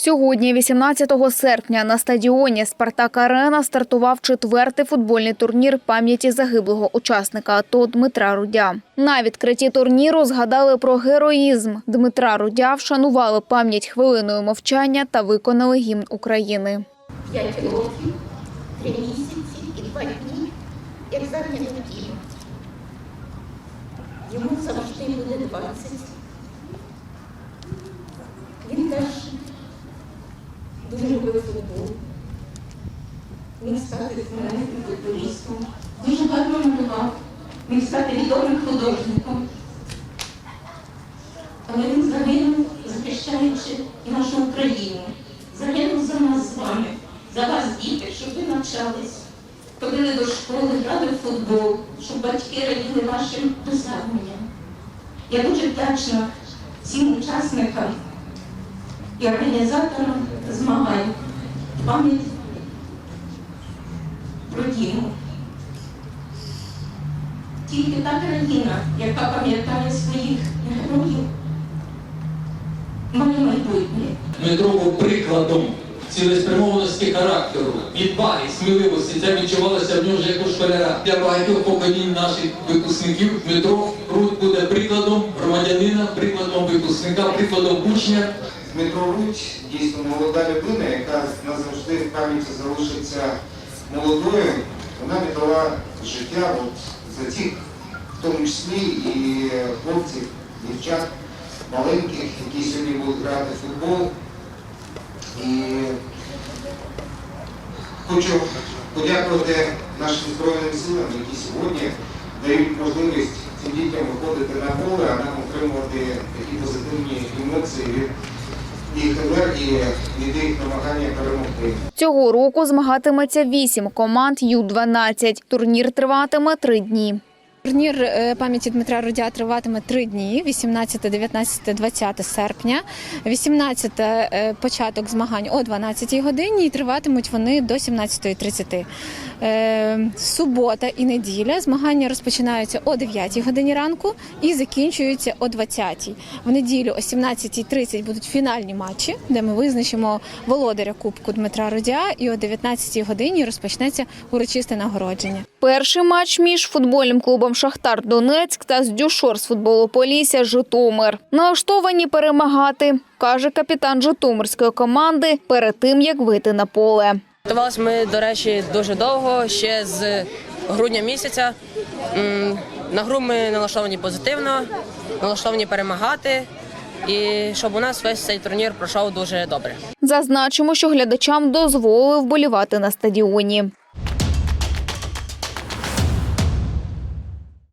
Сьогодні, 18 серпня, на стадіоні Спартак Арена стартував четвертий футбольний турнір пам'яті загиблого учасника АТО Дмитра Рудя. На відкритті турніру згадали про героїзм Дмитра Рудя, вшанували пам'ять хвилиною мовчання та виконали гімн України. П'ять років, три місяці і два дні, як загинув дім. Йому завжди буде 20. Він теж дуже любив футбол. Міг стати знаменитим футболістом. Дуже гарно малював. Міг стати відомим художником. Але він загинув, захищаючи нашу Україну. Загинув за нас з вами, за вас, діти, щоб ви навчались, ходили до школи, грали в футбол, щоб батьки раділи вашим досягненням. Я дуже вдячна всім учасникам і організаторам змагань пам'ять про Діму. Тільки та країна, яка пам'ятає своїх героїв, має майбутнє. Дмитро був прикладом цілеспрямованості характеру, відваги, сміливості. Це відчувалося в нього вже як у школяра. Для багатьох поколінь наших випускників Дмитро Рудь буде прикладом громадянина, прикладом випускника, прикладом учня. Дмитро Рудь дійсно молода людина, яка назавжди в пам'яті залишиться молодою. Вона віддала життя от за цих, в тому числі і хлопців, дівчат маленьких, які сьогодні будуть грати в футбол. І хочу подякувати нашим Збройним силам, які сьогодні дають можливість цим дітям виходити на поле, а нам отримувати такі позитивні емоції від Цього року змагатиметься вісім команд Ю-12. Турнір триватиме три дні. Турнір е, пам'яті Дмитра Рудя триватиме три дні: 18, 19, 20 серпня. 18 е, початок змагань о 12 годині і триватимуть вони до 17.30. Е, Субота і неділя змагання розпочинаються о 9 годині ранку і закінчуються о 20. В неділю о 17.30 будуть фінальні матчі, де ми визначимо володаря Кубку Дмитра Рудя. І о 19 годині розпочнеться урочисте нагородження. Перший матч між футбольним клубом Шахтар Донецьк та Здюшор з футболу Полісся Житомир. Налаштовані перемагати, каже капітан Житомирської команди перед тим як вийти на поле. Готувалися ми, до речі, дуже довго, ще з грудня місяця. На гру ми налаштовані позитивно, налаштовані перемагати, і щоб у нас весь цей турнір пройшов дуже добре. Зазначимо, що глядачам дозволили вболівати на стадіоні.